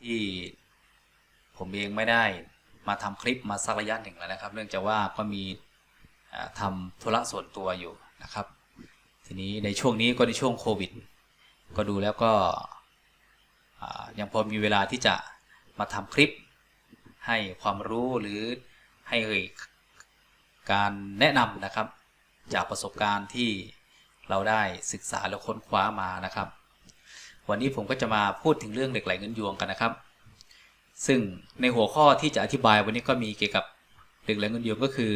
ที่ผมเองไม่ได้มาทำคลิปมาสักระยะหนึ่งแล้วนะครับ เนื่องจากว่าก็มีอ่าทำธุระส่วนตัวอยู่นะครับ ทีนี้ในช่วงนี้ก็ในช่วงโควิด ก็ดูแล้วก็ยังพอมีเวลาที่จะมาทำคลิป ให้ความรู้หรือให้การแนะนำนะครับ จากประสบการณ์ที่เราได้ศึกษาและค้นคว้ามานะครับ วันนี้ผมก็จะมาพูดถึงเรื่องเหล็กไหลเงินยวงกันนะครับ ซึ่งในหัวข้อที่จะอธิบายวันนี้ก็มีเกี่ยวกับเหล็กไหลเงินยวงก็คือ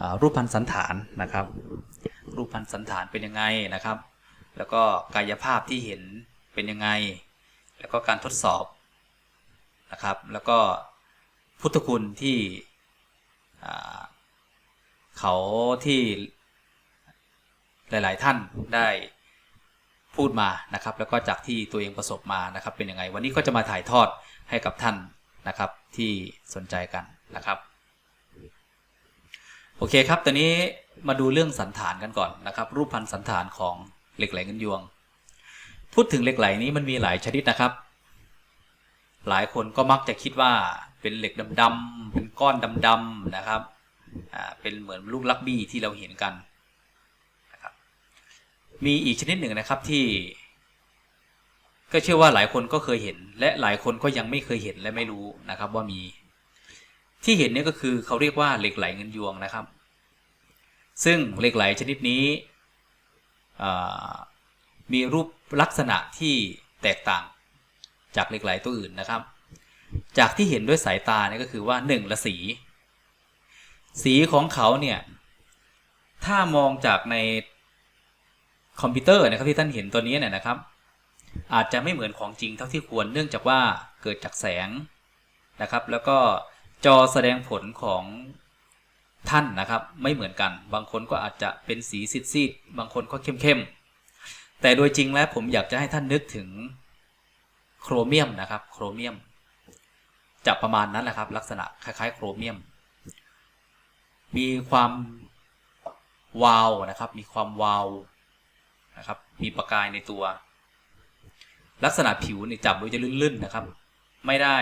อรูปพันธสันฐานนะครับ รูปพันธสันฐานเป็นยังไงนะครับ แล้วก็กายภาพที่เห็นเป็นยังไง แล้วก็การทดสอบนะครับ แล้วก็พุทธคุณที่เขาที่หลาย ๆ ท่านได้ พูดมานะครับ แล้วก็จากที่ตัวเองประสบมานะครับ เป็นยังไง วันนี้ก็จะมาถ่ายทอดให้กับท่านนะครับ ที่สนใจกันนะครับ โอเคครับตอนนี้มาดูเรื่องสันฐานกันก่อนนะครับ รูปพันธ์สันฐานของเหล็กไหลเงินยวง พูดถึงเหล็กไหลนี้มันมีหลายชนิดนะครับ หลายคนก็มักจะคิดว่าเป็นเหล็กดำๆเป็นก้อนดำๆนะครับเป็นเหมือนลูกลักบี้ที่เราเห็นกัน มีอีกชนิดหนึ่งนะครับที่ ก็เชื่อว่าหลายคนก็เคยเห็น และหลายคนก็ยังไม่เคยเห็นและไม่รู้นะครับว่ามี ที่เห็นเนี่ยก็คือเขาเรียกว่าเหล็กไหลเงินยวงนะครับ ซึ่งเหล็กไหลชนิดนี้มีรูปลักษณะที่แตกต่างจากเหล็กไหลตัวอื่นนะครับ จากที่เห็นด้วยสายตาเนี่ยก็คือว่าหนึ่งละสี สีของเขาเนี่ยถ้ามองจากใน คอมพิวเตอร์นะครับที่ท่านเห็นตัวนี้เนี่ยนะครับ อาจจะไม่เหมือนของจริงเท่าที่ควรเนื่องจากว่าเกิดจากแสงนะครับ แล้วก็จอแสดงผลของท่านนะครับไม่เหมือนกัน บางคนก็อาจจะเป็นสีซีดๆบางคนก็เข้มๆแต่โดยจริงแล้วผมอยากจะให้ท่านนึกถึงโครเมียมนะครับโครเมียมจะประมาณนั้นแหละครับ ลักษณะคล้ายๆ โครเมียม มีความวาวนะครับ มีความวาว นะครับ มีประกายในตัว ลักษณะผิวเนี่ยจับดูจะลื่นๆนะครับ ไม่ได้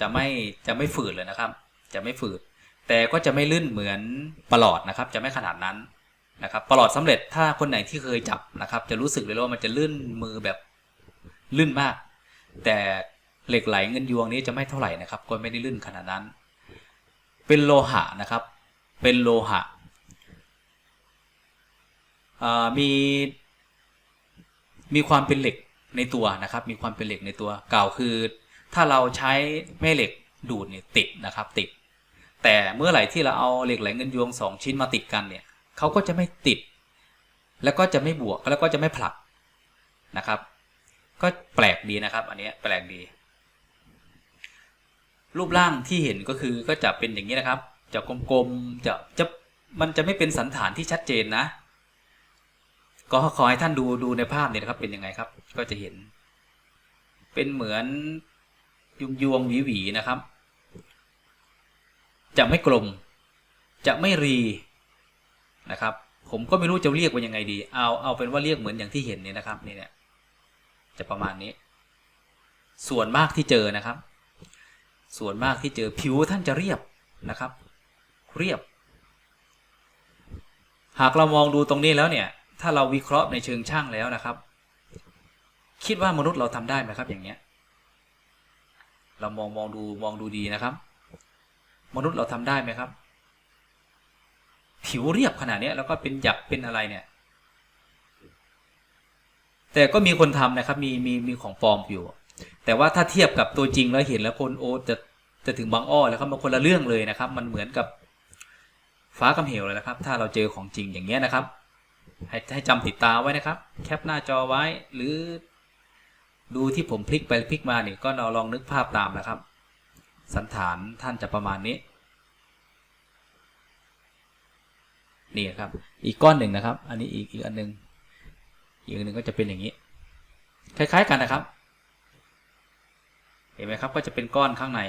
จะไม่จะไม่ฝืดเลยนะครับ จะไม่ฝืด แต่ก็จะไม่ลื่นเหมือนปลอดนะครับ จะไม่ขนาดนั้นนะครับปลอดสำเร็จถ้าคนไหนที่เคยจับนะครับ จะรู้สึกเลยว่ามันจะลื่นมือแบบลื่นมาก แต่เหล็กไหลเงินยวงนี้จะไม่เท่าไหร่นะครับ ก็ไม่ได้ลื่นขนาดนั้น เป็นโลหะนะครับ เป็นโลหะ มีมีความเป็นเหล็กในตัวนะครับ มีความเป็นเหล็กในตัวกล่าวคือ ถ้าเราใช้แม่เหล็กดูดเนี่ยติดนะครับติด แต่เมื่อไหร่ที่เราเอาเหล็กไหลเงินยวงสองชิ้นมาติดกันเนี่ยเขาก็จะไม่ติด แล้วก็จะไม่บวกแล้วก็จะไม่ผลักนะครับ ก็แปลกดีนะครับ อันนี้แปลกดี รูปร่างที่เห็นก็คือก็จะเป็นอย่างนี้นะครับ จะกลมๆจะจะมันจะไม่เป็นสันฐานที่ชัดเจนนะ ก็ขอให้ท่านดูดูในภาพเนี่ยนะครับเป็นยังไงครับ ก็จะเห็น เป็นเหมือนยุงยวงหวีหวีนะครับ จะไม่กลม จะไม่รีนะครับ ผมก็ไม่รู้จะเรียกว่ายังไงดี เอาเอาเป็นว่าเรียกเหมือนอย่างที่เห็นเนี่ยนะครับนี่เนี่ยจะประมาณนี้ ส่วนมากที่เจอนะครับ ส่วนมากที่เจอผิวท่านจะเรียบนะครับ เรียบ หากเรามองดูตรงนี้แล้วเนี่ย ถ้าเราวิเคราะห์ในเชิงช่างแล้วนะครับ คิดว่ามนุษย์เราทำได้ไหมครับ อย่างเนี้ย เรามองมองดูมองดูดีนะครับ มนุษย์เราทำได้ไหมครับ ผิวเรียบขนาดนี้แล้วก็เป็นหยักเป็นอะไรเนี่ย แต่ก็มีคนทำนะครับ มีมีมีของปลอมอยู่ แต่ว่าถ้าเทียบกับตัวจริงแล้วเห็นแล้วคนโอ้จะจะถึงบางอ้อแล้วครับมันคนละเรื่องเลยนะครับ มันเหมือนกับฟ้ากำเหวเลยนะครับ ถ้าเราเจอของจริงอย่างเงี้ยนะครับ ให้ให้จำติดตาไว้นะครับ แคปหน้าจอไว้หรือ ดูที่ผมพลิกไปพลิกมาเนี่ยก็เราลองนึกภาพตามนะครับ สันฐานท่านจะประมาณนี้ นี่ครับ อีกก้อนหนึ่งนะครับ อันนี้อีกอีกอันหนึ่งอีกอันหนึ่งก็จะเป็นอย่างนี้ คล้าย ๆ กันนะครับ เห็นไหมครับก็จะเป็นก้อนข้างใน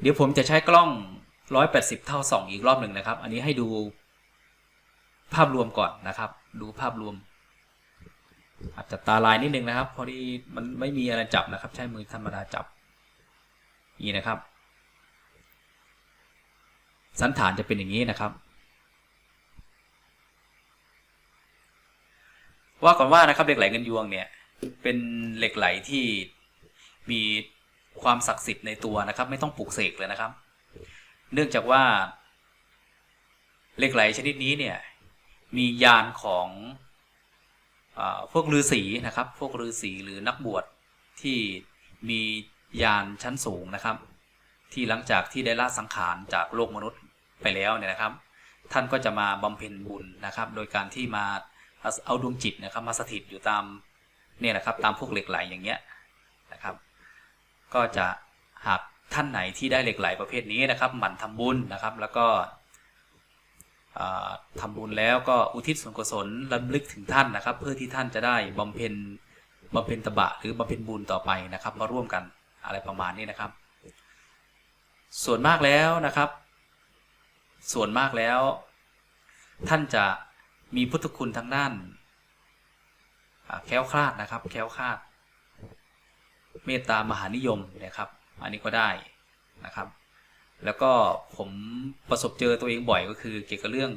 เดี๋ยวผมจะใช้กล้อง 180 เท่าสองอีกรอบหนึ่งนะครับ อันนี้ให้ดู ภาพรวมก่อนนะครับ ดูภาพรวม อาจจะตาลายนิดนึงนะครับ พอดีมันไม่มีอะไรจับนะครับ ใช้มือธรรมดาจับ นี่นะครับ สันฐานจะเป็นอย่างนี้นะครับ ว่าก่อนว่านะครับเหล็กไหลเงินยวงเนี่ย เป็นเหล็กไหลที่มีความศักดิ์สิทธิ์ในตัวนะครับ ไม่ต้องปลูกเสกเลยนะครับ เนื่องจากว่าเหล็กไหลชนิดนี้เนี่ย มียานของอพวกฤาษีนะครับ พวกฤาษีหรือนักบวชที่มียานชั้นสูงนะครับ ที่หลังจากที่ได้ละสังขารจากโลกมนุษย์ไปแล้วเนี่ยนะครับ ท่านก็จะมาบำเพ็ญบุญนะครับ โดยการที่มาเอาดวงจิตนะครับ มาสถิตอยู่ตามเนี่ยนะครับ ตามพวกเหล็กไหลอย่างเงี้ยนะครับ ก็จะหากท่านไหนที่ได้เหล็กไหลประเภทนี้นะครับ หมั่นทำบุญนะครับ แล้วก็ อ่าทำบุญแล้วก็อุทิศส่วนกุศลรำลึกถึงท่านนะครับ เพื่อที่ท่านจะได้บำเพ็ญบำเพ็ญตบะหรือบำเพ็ญบุญต่อไปนะครับ มาร่วมกันอะไรประมาณนี้นะครับ ส่วนมากแล้วนะครับ ส่วนมากแล้ว ท่านจะมีพุทธคุณทางด้านแคล้วคลาดนะครับ แคล้วคลาด เมตตามหานิยมนะครับ อันนี้ก็ได้นะครับ แล้วก็ผมประสบเจอตัวเองบ่อยก็คือ เกี่ยวกับเรื่อง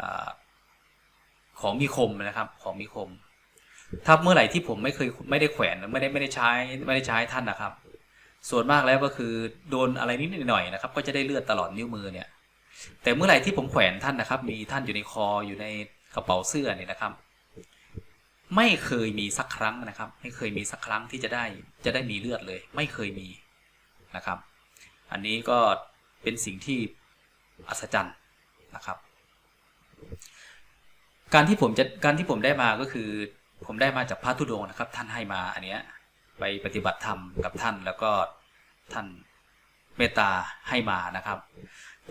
อของมีคมนะครับ ของมีคม ถ้าเมื่อไหร่ที่ผมไม่เคยไม่ได้แขวนไม่ได้ไม่ได้ใช้ไม่ได้ใช้ท่านนะครับ ส่วนมากแล้วก็คือโดนอะไรนิดหน่อยนะครับ ก็จะได้เลือดตลอดนิ้วมือเนี่ย แต่เมื่อไหร่ที่ผมแขวนท่านนะครับ มีท่านอยู่ในคออยู่ในกระเป๋าเสื้อเนี่ยนะครับ ไม่เคยมีสักครั้งนะครับ ไม่เคยมีสักครั้งที่จะได้จะได้มีเลือดเลย ไม่เคยมีนะครับ อันนี้ก็เป็นสิ่งที่อัศจรรย์นะครับ การที่ผมจะการที่ผมได้มาก็คือ ผมได้มาจากพระธุดงนะครับ ท่านให้มาอันเนี้ยไปปฏิบัติธรรมกับท่านแล้วก็ท่านเมตตาให้มานะครับ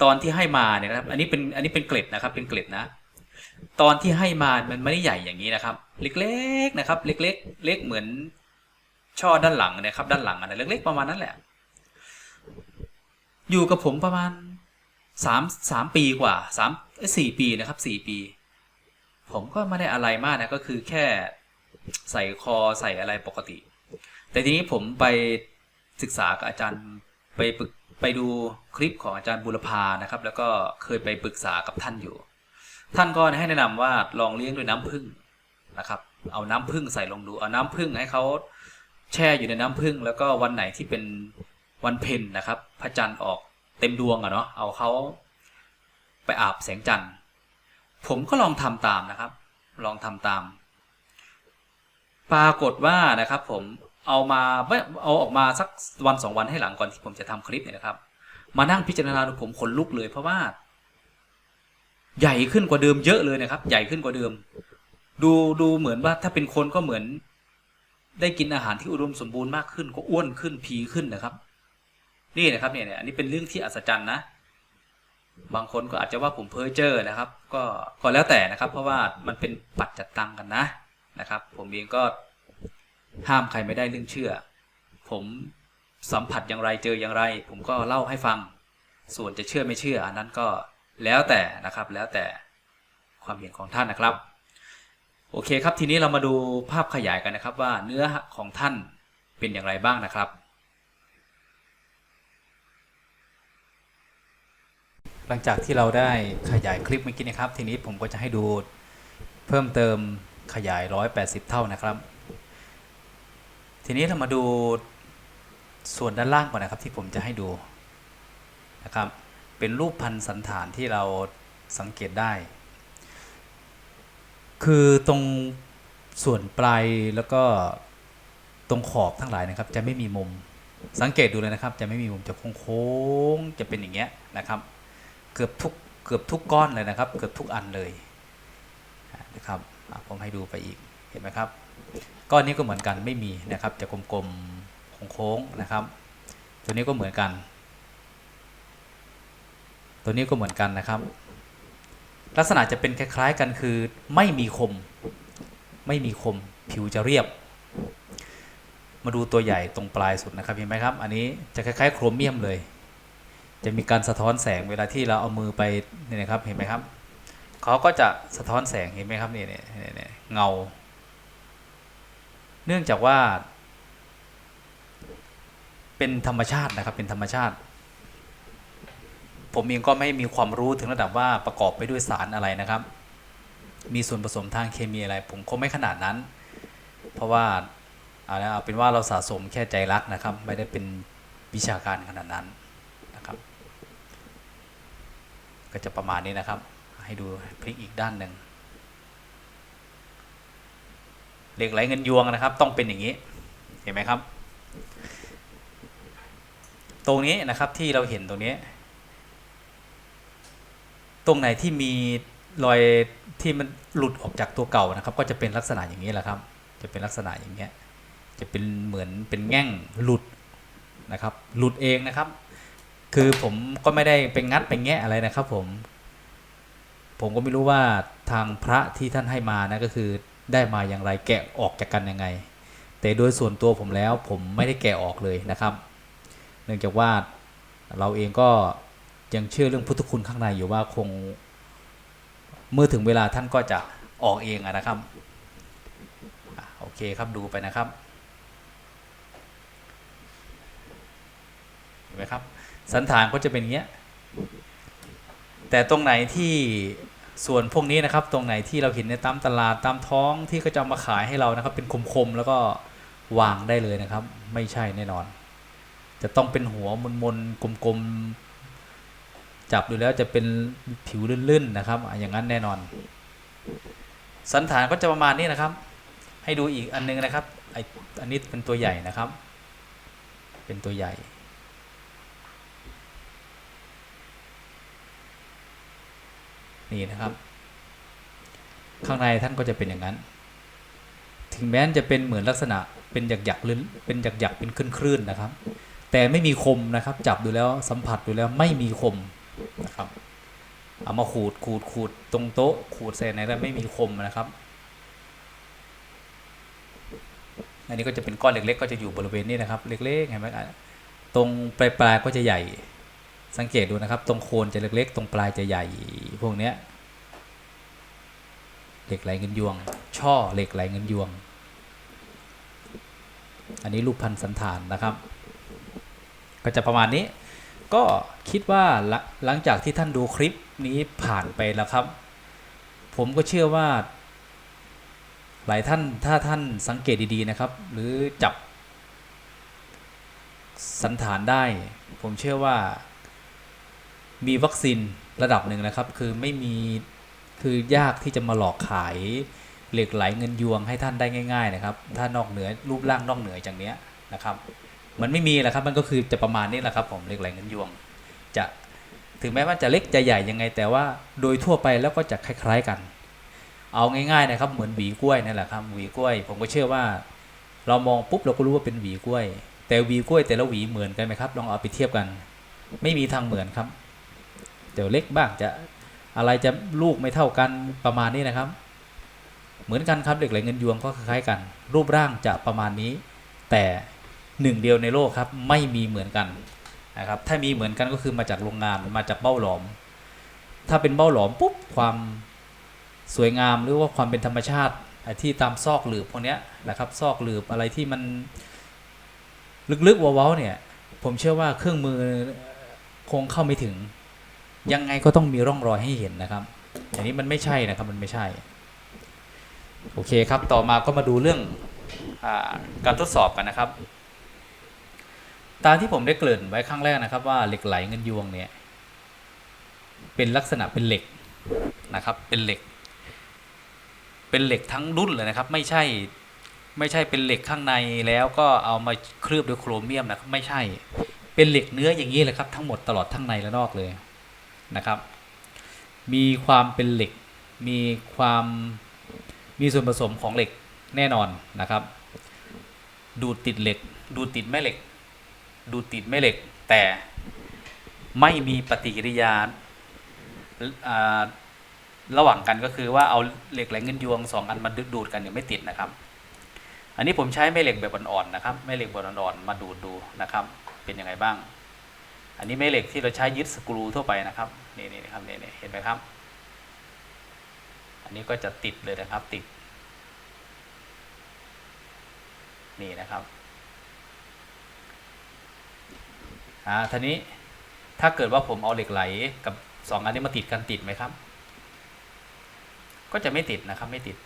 ตอนที่ให้มาเนี่ยนะครับ อันนี้เป็นอันนี้เป็นเกล็ดนะครับ เป็นเกล็ดนะ ตอนที่ให้มามันไม่ได้ใหญ่อย่างนี้นะครับ เล็กๆนะครับ เล็กๆเล็กเหมือนช่อด้านหลังนะครับ ด้านหลังอันนั้นเล็กๆประมาณนั้นแหละ อยู่กับผมประมาณสามสามปีกว่าสามสี่ปีนะครับสี่ปี ผมก็ไม่ได้อะไรมากนะก็คือแค่ใส่คอใส่อะไรปกติ แต่ทีนี้ผมไปศึกษากับอาจารย์ไปปึกไปดูคลิปของอาจารย์บุรพานะครับ แล้วก็เคยไปปรึกษากับท่านอยู่ ท่านก็ให้แนะนำว่าลองเลี้ยงด้วยน้ำผึ้งนะครับ เอาน้ำผึ้งใส่ลงดูเอาน้ำผึ้งให้เขาแช่อยู่ในน้ำผึ้งแล้วก็วันไหนที่เป็น วันเพ็ญนะครับ พระจันทร์ออกเต็มดวงอะเนาะเอาเขาไปอาบแสงจันทร์ ผมก็ลองทำตามนะครับ ลองทำตาม ปรากฏว่านะครับผมเอามาไม่เอาออกมาสักวันสองวันให้หลังก่อนที่ผมจะทำคลิปเนี่ยนะครับ มานั่งพิจารณาดูผมขนลุกเลยเพราะว่า ใหญ่ขึ้นกว่าเดิมเยอะเลยนะครับ ใหญ่ขึ้นกว่าเดิม ดูดูเหมือนว่าถ้าเป็นคนก็เหมือน ได้กินอาหารที่อุดมสมบูรณ์มากขึ้นก็อ้วนขึ้นผีขึ้นนะครับ นี่นะครับเนี่ยอันนี้เป็นเรื่องที่อัศจรรย์นะ บางคนก็อาจจะว่าผมเพ้อเจ้อนะครับ ก็ก็แล้วแต่นะครับ เพราะว่ามันเป็นปัจจัดตังกันนะนะครับ ผมเองก็ห้ามใครไม่ได้เรื่องเชื่อ ผมสัมผัสอย่างไรเจออย่างไร ผมก็เล่าให้ฟัง ส่วนจะเชื่อไม่เชื่อ อันนั้นก็แล้วแต่นะครับแล้วแต่ความเห็นของท่านนะครับ โอเคครับทีนี้เรามาดูภาพขยายกันนะครับว่าเนื้อของท่านเป็นอย่างไรบ้างนะครับ หลังจากที่เราได้ขยายคลิปเมื่อกี้นะครับ ทีนี้ผมก็จะให้ดูเพิ่มเติมขยาย 180 เท่านะครับ ทีนี้เรามาดูส่วนด้านล่างก่อนนะครับ ที่ผมจะให้ดูนะครับ เป็นรูปพันสันฐานที่เราสังเกตได้ คือตรงส่วนปลายแล้วก็ตรงขอบทั้งหลายนะครับ จะไม่มีมุมสังเกตดูเลยนะครับ จะไม่มีมุมจะโค้งๆจะเป็นอย่างเงี้ยนะครับ เกือบทุกเกือบทุกก้อนเลยนะครับ เกือบทุกอันเลยนะครับผมให้ดูไปอีกเห็นไหมครับ ก้อนนี้ก็เหมือนกันไม่มีนะครับจะกลมๆโค้งๆนะครับ ตัวนี้ก็เหมือนกัน ตัวนี้ก็เหมือนกันนะครับ ลักษณะจะเป็นคล้ายๆกันคือไม่มีคม ไม่มีคมผิวจะเรียบ มาดูตัวใหญ่ตรงปลายสุดนะครับเห็นไหมครับ อันนี้จะคล้ายๆ โครเมียมเลย จะมีการสะท้อนแสงเวลาที่เราเอามือไปเนี่ยนะครับเห็นไหมครับเขาก็จะสะท้อนแสงเห็นไหมครับนี่เนี่ยเนี่ยเงา เนื่องจากว่า เป็นธรรมชาตินะครับ เป็นธรรมชาติ ผมเองก็ไม่มีความรู้ถึงระดับว่าประกอบไปด้วยสารอะไรนะครับ มีส่วนผสมทางเคมีอะไร ผมคงไม่ขนาดนั้น เพราะว่าอะเอาเป็นว่าเราสะสมแค่ใจรักนะครับ ไม่ได้เป็นวิชาการขนาดนั้นนะครับ ก็จะประมาณนี้นะครับ ให้ดูพลิกอีกด้านหนึ่งเหล็กไหลเงินยวงนะครับ ต้องเป็นอย่างนี้เห็นไหมครับ ตรงนี้นะครับที่เราเห็นตรงนี้ ตรงไหนที่มีรอยที่มันหลุดออกจากตัวเก่านะครับ ก็จะเป็นลักษณะอย่างนี้แหละครับ จะเป็นลักษณะอย่างเงี้ยจะเป็นเหมือนเป็นแง่งหลุดนะครับ หลุดเองนะครับ คือผมก็ไม่ได้ไปงัดไปแงะอะไรนะครับ ผม ผมก็ไม่รู้ว่าทางพระที่ท่านให้มานะก็คือได้มาอย่างไรแกะออกจากกันยังไง แต่โดยส่วนตัวผมแล้วผมไม่ได้แกะออกเลยนะครับ เนื่องจากว่าเราเองก็ยังเชื่อเรื่องพุทธคุณข้างในอยู่ว่าคง เมื่อถึงเวลาท่านก็จะออกเองนะครับโอเคครับดูไปนะครับเห็นไหมครับ สันฐานก็จะเป็นเงี้ย แต่ตรงไหนที่ส่วนพวกนี้นะครับ ตรงไหนที่เราเห็นในตามตลาดตามท้องที่เขาจะมาขายให้เรานะครับ เป็นคมๆแล้วก็วางได้เลยนะครับ ไม่ใช่แน่นอน จะต้องเป็นหัวมนๆกลมๆจับดูแล้วจะเป็นผิวลื่นๆนะครับอะอย่างนั้นแน่นอน สันฐานก็จะประมาณนี้นะครับ ให้ดูอีกอันนึงนะครับไออันนี้เป็นตัวใหญ่นะครับ เป็นตัวใหญ่ นี่นะครับ ข้างในท่านก็จะเป็นอย่างนั้น ถึงแม้จะเป็นเหมือนลักษณะเป็นหยักหยักๆลื่นเป็นหยักๆเป็นคลื่นๆนะครับ แต่ไม่มีคมนะครับ จับดูแล้วสัมผัสดูแล้วไม่มีคมนะครับเอามาขูดขูดขูดตรงโต๊ะขูดใส่ไหนแล้วไม่มีคมนะครับ อันนี้ก็จะเป็นก้อนเล็ก ๆ ก็จะอยู่บริเวณนี้นะครับ เล็กๆเห็นไหมตรงปลายๆก็จะใหญ่ สังเกตดูนะครับ ตรงโคนจะเล็กๆ ตรงปลายจะใหญ่ พวกเนี้ยเหล็กไหลเงินยวง ช่อเหล็กไหลเงินยวง อันนี้รูปพันธ์สันฐานนะครับ ก็จะประมาณนี้ ก็คิดว่าหลังหลังจากที่ท่านดูคลิปนี้ผ่านไปแล้วครับ ผมก็เชื่อว่า หลายท่านถ้าท่านสังเกตดีๆนะครับ หรือจับสันฐานได้ ผมเชื่อว่า มีวัคซีนระดับหนึ่งนะครับ คือไม่มีคือยากที่จะมาหลอกขายเหล็กไหลเงินยวงให้ท่านได้ง่าย ๆ นะครับ ถ้านอกเหนือรูปร่างนอกเหนือจากเนี้ยนะครับ มันไม่มีแหละครับมันก็คือจะประมาณนี้แหละครับผมเหล็กไหลเงินยวง จะถึงแม้ว่าจะเล็กจะใหญ่ยังไง แต่ว่าโดยทั่วไปแล้วก็จะคล้าย ๆกัน เอาง่ายๆนะครับ เหมือนหวีกล้วยนั่นแหละครับหวีกล้วย ผมก็เชื่อว่า เรามองปุ๊บเราก็รู้ว่าเป็นหวีกล้วย แต่หวีกล้วยแต่ละหวีเหมือนกันไหมครับลองเอาไปเทียบกัน ไม่มีทางเหมือนครับ เดี๋ยวเล็กบ้างจะอะไรจะลูกไม่เท่ากันประมาณนี้นะครับ เหมือนกันครับเหล็กไหลเงินยวงก็คล้ายๆกัน รูปร่างจะประมาณนี้ แต่หนึ่งเดียวในโลกครับไม่มีเหมือนกันนะครับถ้ามีเหมือนกันก็คือมาจากโรงงานมาจากเบ้าหลอม ถ้าเป็นเบ้าหลอมปุ๊บความสวยงามหรือว่าความเป็นธรรมชาติที่ตามซอกหลืบพวกเนี้ยนะครับซอกหลืบอะไรที่มันลึกๆว้าๆเนี่ย ผมเชื่อว่าเครื่องมือคงเข้าไม่ถึง ยังไงก็ต้องมีร่องรอยให้เห็นนะครับ อย่างนี้มันไม่ใช่นะครับมันไม่ใช่ โอเคครับ ต่อมาก็มาดูเรื่องอาการทดสอบกันนะครับ ตามที่ผมได้เกริ่นไว้ครั้งแรกนะครับ ว่าเหล็กไหลเงินยวงเนี่ย เป็นลักษณะเป็นเหล็กนะครับ เป็นเหล็ก เป็นเหล็กทั้งรุ่นเลยนะครับ ไม่ใช่ไม่ใช่เป็นเหล็กข้างในแล้วก็เอามาเคลือบด้วยโครเมียมนะครับ ไม่ใช่เป็นเหล็กเนื้ออย่างนี้เลยครับ ทั้งหมดตลอดทั้งในและนอกเลย นะครับ มีความเป็นเหล็ก มีความมีส่วนผสมของเหล็กแน่นอนนะครับ ดูดติดเหล็ก ดูดติดแม่เหล็ก ดูดติดแม่เหล็ก แต่ไม่มีปฏิกิริยาระหว่างกันก็คือว่าเอาเหล็กไหลเงินยวงสองอันมาดูดกันเนี่ยไม่ติดนะครับ อันนี้ผมใช้แม่เหล็กแบบอ่อนๆนะครับแม่เหล็กแบบอ่อนๆมาดูดดูนะครับ เป็นยังไงบ้าง อันนี้แม่เหล็กที่เราใช้ยึดสกรูทั่วไปนะครับ นี่นี่ครับนี่นเห็นไหมครับ อันนี้ก็จะติดเลยนะครับติด นี่นะครับอ่าทีนี้ถ้าเกิดว่าผมเอาเหล็กไหลกับสองอันนี้มาติดกันติดไหมครับ ก็จะไม่ติดนะครับไม่ติด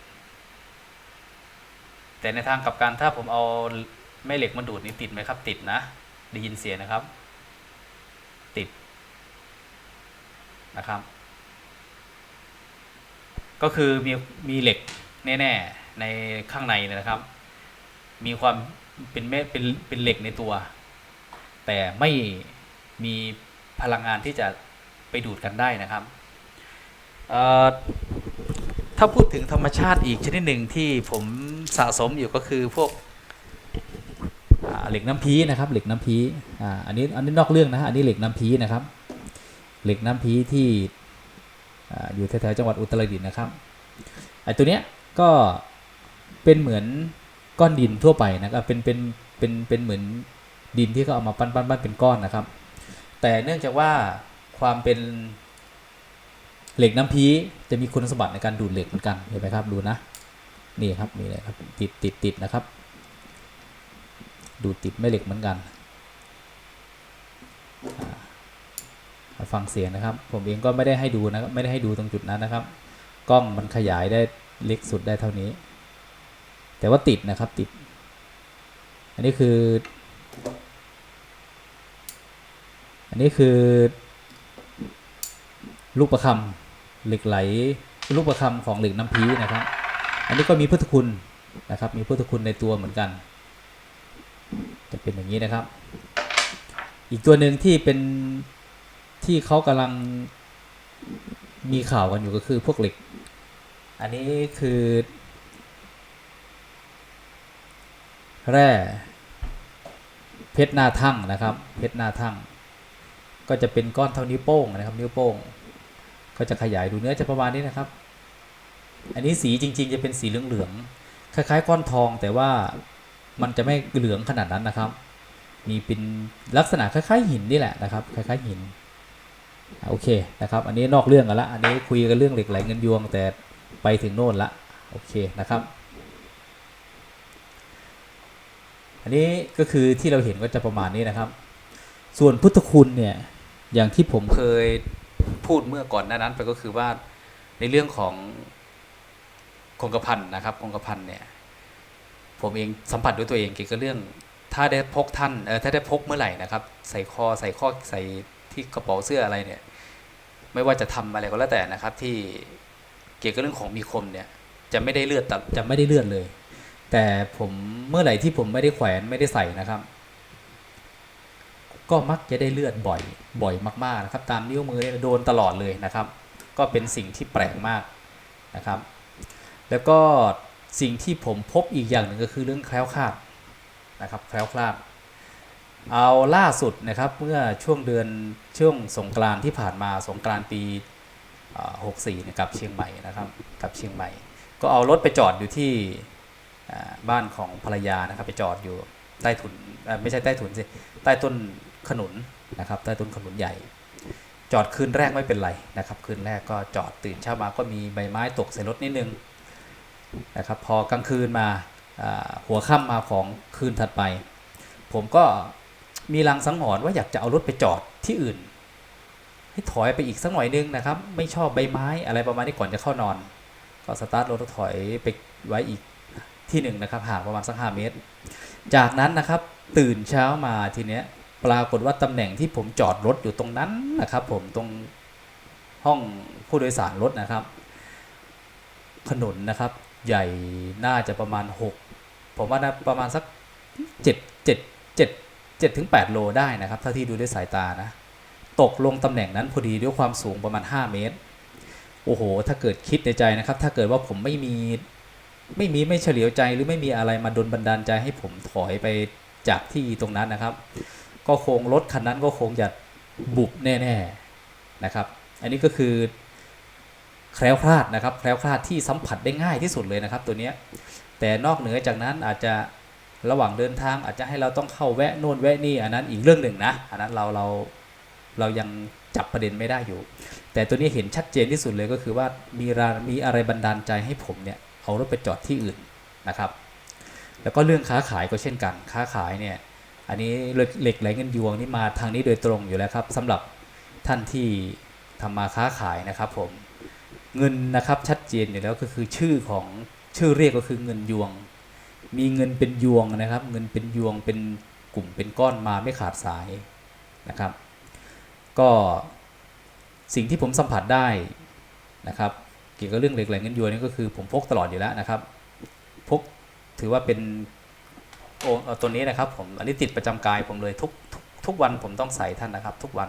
แต่ในทางกับกันถ้าผมเอาแม่เหล็กมาดูดนี่ติดไหมครับ ติดนะ ได้ยินเสียงนะครับ ติด นะครับ ก็คือมีมีเหล็กแน่ๆในข้างในนะครับ มีความเป็นแม่เป็นเป็นเหล็กในตัว แต่ไม่มีพลังงานที่จะไปดูดกันได้นะครับถ้าพูดถึงธรรมชาติอีกชนิดหนึ่งที่ผมสะสมอยู่ก็คือพวกเหล็กน้ำพีนะครับ เหล็กน้ำพีอ่าอันนี้อันนี้นอกเรื่องนะฮะอันนี้เหล็กน้ำพีนะครับ เหล็กน้ำพีที่ออยู่แถวๆจังหวัดอุตรดิตถ์นะครับไอ้ตัวเนี้ยก็เป็นเหมือนก้อนดินทั่วไปนะครับเป็นเป็นเป็นเป็นเหมือนดินที่เขาเอามาปั้นปั้นปั้นเป็นก้อนนะครับ แต่เนื่องจากว่าความเป็นเหล็กน้ำพีจะมีคุณสมบัติในการดูดเหล็กเหมือนกันเห็นไหมครับดูนะนี่ครับนี่เลยครับติดติดติดนะครับ ดูดติดแม่เหล็กเหมือนกันอ่า ฟังเสียงนะครับ ผมเองก็ไม่ได้ให้ดูนะครับไม่ได้ให้ดูตรงจุดนั้นนะครับ กล้องมันขยายได้เล็กสุดได้เท่านี้ แต่ว่าติดนะครับติด อันนี้คือ อันนี้คือ ลูกประคำเหล็กไหลลูกประคำของเหล็กน้ำพีนะครับ อันนี้ก็มีพุทธคุณนะครับ มีพุทธคุณในตัวเหมือนกัน จะเป็นอย่างนี้นะครับ อีกตัวหนึ่งที่เป็น ที่เขากำลังมีข่าวกันอยู่ก็คือพวกเหล็ก อันนี้คือ แร่เพชรหน้าทั่งนะครับ เพชรหน้าทั่ง ก็จะเป็นก้อนเท่านิ้วโป้งนะครับ นิ้วโป้ง ก็จะขยายดูเนื้อจะประมาณนี้นะครับ อันนี้สีจริง ๆ จะเป็นสีเหลืองๆคล้าย ๆ ก้อนทองแต่ว่ามันจะไม่เหลืองขนาดนั้นนะครับ มีเป็นลักษณะคล้ายๆหินนี่แหละนะครับ คล้ายๆหิน โอเคนะครับ อันนี้นอกเรื่องกันละอันนี้คุยกันเรื่องเหล็กไหลเงินยวง แต่ไปถึงโน่นละโอเคนะครับ อันนี้ก็คือที่เราเห็นก็จะประมาณนี้นะครับ ส่วนพุทธคุณเนี่ยอย่างที่ผมเคยพูดเมื่อก่อนหน้านั้นไปก็คือว่าในเรื่องของคงกระพันนะครับคงกระพันเนี่ยผมเองสัมผัสด้วยตัวเองเกี่ยวกับเรื่อง ถ้าได้พกท่านเออถ้าได้พกเมื่อไหร่นะครับ ใส่คอใส่ข้อใส่ ที่กระเป๋าเสื้ออะไรเนี่ย ไม่ว่าจะทำอะไรก็แล้วแต่นะครับ ที่เกี่ยวกับเรื่องของมีคมเนี่ย จะไม่ได้เลือดตัดจะไม่ได้เลือดเลย แต่ผมเมื่อไหร่ที่ผมไม่ได้แขวนไม่ได้ใส่นะครับ ก็มักจะได้เลือดบ่อย บ่อยมากๆนะครับ ตามนิ้วมือเนี่ยโดนตลอดเลยนะครับ ก็เป็นสิ่งที่แปลกมากนะครับ แล้วก็สิ่งที่ผมพบอีกอย่างหนึ่งก็คือเรื่องแคล้วคลาดนะครับ แคล้วคลาด เอาล่าสุดนะครับเมื่อช่วงเดือนช่วงสงกรานที่ผ่านมาสงกรานปี64เนยกับเชียงใหม่นะครับกับเชียงใหม่ ก็เอารถไปจอดอยู่ที่บ้านของภรรยานะครับไปจอดอยู่ใต้ถุนไม่ใช่ใต้ถุนสิใต้ต้นขนุนนะครับใต้ต้นขนุนใหญ่ จอดคืนแรกไม่เป็นไรนะครับคืนแรกก็จอดตื่นเช้ามาก็มีใบไม้ตกใส่รถนิดนึงนะครับพอกลางคืนมาหัวค่ำมาของคืนถัดไป ผมก็ มีลังสังหรณ์ว่าอยากจะเอารถไปจอดที่อื่น ให้ถอยไปอีกสักหน่อยนึงนะครับ ไม่ชอบใบไม้อะไรประมาณนี้ก่อนจะเข้านอน ก็สตาร์ทรถถอยไปไว้อีกที่หนึ่งนะครับห่างประมาณสักห้าเมตร จากนั้นนะครับตื่นเช้ามาทีเนี้ยปรากฏว่าตำแหน่งที่ผมจอดรถอยู่ตรงนั้นนะครับ ผมตรงห้องผู้โดยสารรถนะครับถนนนะครับ ใหญ่น่าจะประมาณ 6 ผมว่าน่าประมาณสัก7 7 7 7ถึง8โลได้นะครับ ถ้าที่ดูด้วยสายตานะ ตกลงตำแหน่งนั้นพอดีด้วยความสูงประมาณ 5 เมตร โอ้โห ถ้าเกิดคิดในใจนะครับ ถ้าเกิดว่าผมไม่มีไม่มีไม่เฉลียวใจหรือไม่มีอะไรมาดลบันดาลใจให้ผมถอยไปจากที่ตรงนั้นนะครับ ก็คงรถคันนั้นก็คงจะบุบแน่ๆนะครับ อันนี้ก็คือแคล้วคลาดนะครับแคล้วคลาดที่สัมผัสได้ง่ายที่สุดเลยนะครับ ตัวนี้แต่นอกเหนือจากนั้นอาจจะ ระหว่างเดินทางอาจจะให้เราต้องเข้าแวะโน่นแวะนี่อันนั้นอีกเรื่องหนึ่งนะอันนั้นเราเราเรายังจับประเด็นไม่ได้อยู่ แต่ตัวนี้เห็นชัดเจนที่สุดเลยก็คือว่ามีรามีอะไรบันดาลใจให้ผมเนี่ยเอารถไปจอดที่อื่นนะครับ แล้วก็เรื่องค้าขายก็เช่นกัน ค้าขายเนี่ยอันนี้เหล็กไหลเงินยวงนี่มาทางนี้โดยตรงอยู่แล้วครับสำหรับท่านที่ทำมาค้าขายนะครับผมเงินนะครับชัดเจนอยู่แล้วก็คือชื่อของชื่อเรียกก็คือเงินยวง มีเงินเป็นยวงนะครับ เงินเป็นยวงเป็นกลุ่มเป็นก้อนมาไม่ขาดสายนะครับ ก็สิ่งที่ผมสัมผัสได้นะครับ เกี่ยวกับเรื่องเหล็กไหลเงินยวงนี่ก็คือผมพกตลอดอยู่แล้วนะครับ พกถือว่าเป็นโอเอตัวนี้นะครับผมอันนี้ติดประจำกายผมเลยทุกทุกทุกวันผมต้องใส่ท่านนะครับ ทุกวัน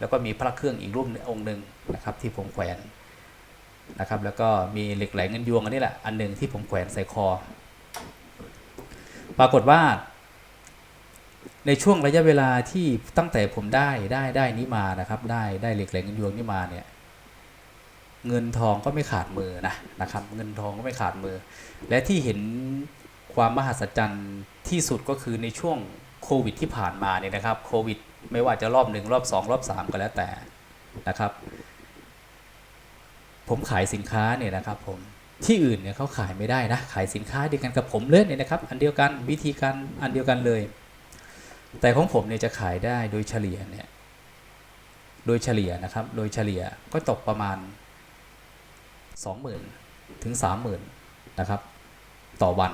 แล้วก็มีพระเครื่องอีกรูปองค์หนึ่งนะครับ ที่ผมแขวนนะครับ แล้วก็มีเหล็กไหลเงินยวงอันนี้แหละอันหนึ่งที่ผมแขวนใส่คอ ปรากฏว่า ในช่วงระยะเวลาที่ตั้งแต่ผมได้ได้ได้นี้มานะครับ ได้ได้เหล็กไหลงเงินยวงนี้มาเนี่ย เงินทองก็ไม่ขาดมือนะนะครับ เงินทองก็ไม่ขาดมือ และที่เห็นความมหัศจรรย์ที่สุดก็คือในช่วงโควิดที่ผ่านมาเนี่ยนะครับโควิดไม่ว่าจะรอบหนึ่งรอบสองรอบสามก็แล้วแต่นะครับ ผมขายสินค้าเนี่ยนะครับผม ที่อื่นเนี่ยเขาขายไม่ได้นะ ขายสินค้าเดียวกันกับผมเลยเนี่ยนะครับ อันเดียวกันวิธีการอันเดียวกันเลย แต่ของผมเนี่ยจะขายได้โดยเฉลี่ยเนี่ยโดยเฉลี่ยนะครับ โดยเฉลี่ยก็ตกประมาณ 20,000 ถึง 30,000 นะครับ ต่อวัน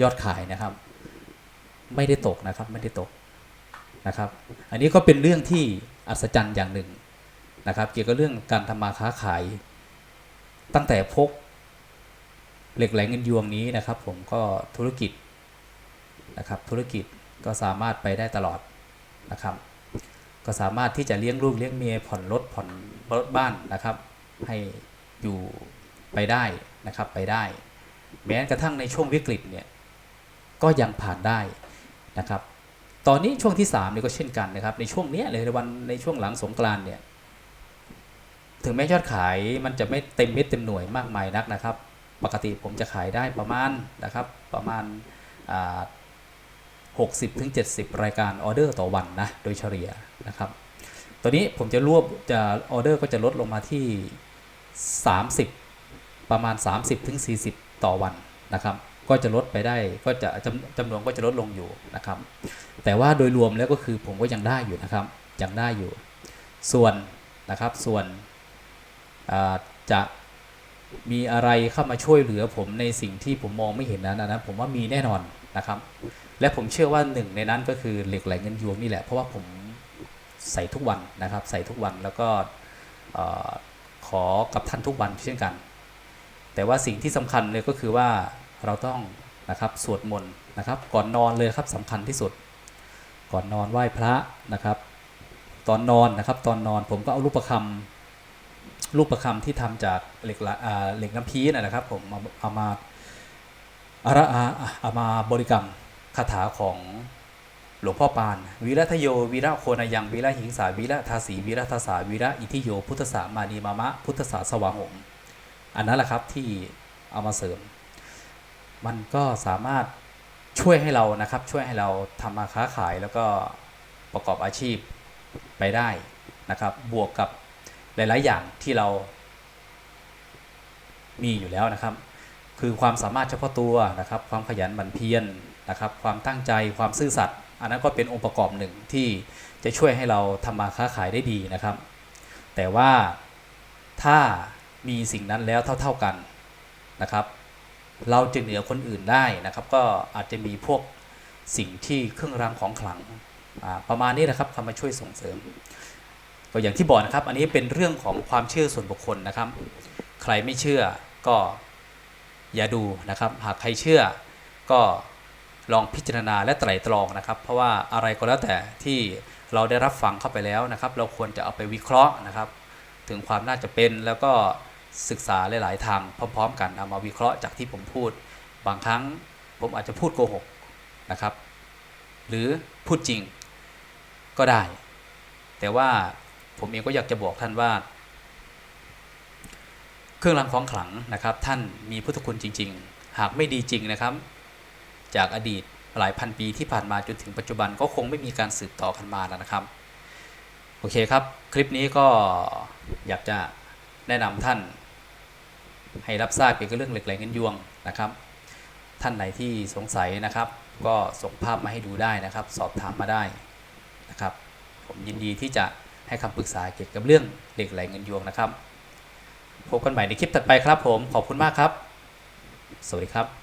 ยอดขายนะครับ ไม่ได้ตกนะครับไม่ได้ตกนะครับ อันนี้ก็เป็นเรื่องที่อัศจรรย์อย่างหนึ่งนะครับ เกี่ยวกับเรื่องการทำมาค้าขาย ตั้งแต่พกเหล็กไหลเงินยวงนี้นะครับ ผมก็ธุรกิจนะครับ ธุรกิจก็สามารถไปได้ตลอดนะครับ ก็สามารถที่จะเลี้ยงลูกเลี้ยงเมียผ่อนรถผ่อนรถบ้านนะครับ ให้อยู่ไปได้นะครับไปได้ แม้กระทั่งในช่วงวิกฤตเนี่ยก็ยังผ่านได้นะครับ ตอนนี้ช่วงที่3เนี่ยก็เช่นกันนะครับ ในช่วงเนี้ยเลยในวันในช่วงหลังสงกรานเนี่ย ถึงแม้ยอดขายมันจะไม่เต็มเม็ดเต็มหน่วยมากมายนักนะครับ ปกติผมจะขายได้ประมาณนะครับประมาณอ่า60ถึง70รายการออเดอร์ต่อวันนะโดยเฉลี่ยนะครับตอนนี้ผมจะรวบจะออเดอร์ก็จะลดลงมาที่ 30 ประมาณ 30ถึง40 ต่อวันนะครับ ก็จะลดไปได้ก็จะจำจำนวนก็จะลดลงอยู่นะครับ แต่ว่าโดยรวมแล้วก็คือผมก็ยังได้อยู่นะครับยังได้อยู่ ส่วนนะครับส่วน จะมีอะไรเข้ามาช่วยเหลือผมในสิ่งที่ผมมองไม่เห็นนั้นนะผมว่ามีแน่นอนนะครับ และผมเชื่อว่าหนึ่งในนั้นก็คือเหล็กไหลเงินยวงนี่แหละเพราะว่าผมใส่ทุกวันนะครับ ใส่ทุกวันแล้วก็ขอกับท่านทุกวันเช่นกัน แต่ว่าสิ่งที่สำคัญเลยก็คือว่าเราต้องนะครับสวดมนต์นะครับ ก่อนนอนเลยครับสำคัญที่สุด ก่อนนอนไหว้พระนะครับ ตอนนอนนะครับ ตอนนอนผมก็เอารูปประคำ รูปประคำที่ทำจากเหล็กละเหล็กน้ำพีนะนะครับผมเอาเอามาอาระอาเอามาบริกรรมคาถาของหลวงพ่อปานวีระทโยวีระโคนายังวีระหิงสาวีระทาสีวีระทาสาวีระอิทิโย พุทธสามานีมามะ พุทธสาสว่างหงอันนั้นแหละครับที่เอามาเสริม มันก็สามารถช่วยให้เรานะครับ ช่วยให้เราทำมาค้าขายแล้วก็ประกอบอาชีพไปได้นะครับ บวกกับ หลาย ๆ อย่างที่เรามีอยู่แล้วนะครับ คือความสามารถเฉพาะตัวนะครับ ความขยันหมั่นเพียรนะครับ ความตั้งใจความซื่อสัตย์อันนั้นก็เป็นองค์ประกอบหนึ่งที่จะช่วยให้เราทำมาค้าขายได้ดีนะครับ แต่ว่าถ้ามีสิ่งนั้นแล้วเท่า ๆกันนะครับ เราจะเหนือคนอื่นได้นะครับ ก็อาจจะมีพวกสิ่งที่เครื่องรางของขลังประมาณนี้นะครับเข้ามาช่วยส่งเสริม ก็อย่างที่บอกนะครับ อันนี้เป็นเรื่องของความเชื่อส่วนบุคคลนะครับ ใครไม่เชื่อก็อย่าดูนะครับ หากใครเชื่อก็ลองพิจารณาและไตร่ตรองนะครับ เพราะว่าอะไรก็แล้วแต่ที่เราได้รับฟังเข้าไปแล้วนะครับ เราควรจะเอาไปวิเคราะห์นะครับ ถึงความน่าจะเป็นแล้วก็ศึกษาหลาย ๆ ทางพร้อม ๆ กันเอามาวิเคราะห์จากที่ผมพูด บางครั้งผมอาจจะพูดโกหกนะครับ หรือพูดจริงก็ได้ แต่ว่า ผมเองก็อยากจะบอกท่านว่า เครื่องรางของขลังนะครับ ท่านมีพุทธคุณจริง ๆ หากไม่ดีจริงนะครับ จากอดีตหลายพันปีที่ผ่านมาจนถึงปัจจุบันก็คงไม่มีการสืบต่อกันมาแล้วนะครับ โอเคครับ คลิปนี้ก็อยากจะแนะนำท่าน ให้รับทราบเกี่ยวกับเรื่องเหล็กไหลเงินยวงนะครับ ท่านไหนที่สงสัยนะครับ ก็ส่งภาพมาให้ดูได้นะครับ สอบถามมาได้นะครับ ผมยินดีที่จะ ให้คำปรึกษาเกี่ยวกับเรื่องเหล็กไหลเงินยวงนะครับ พบกันใหม่ในคลิปถัดไปครับผม ขอบคุณมากครับ สวัสดีครับ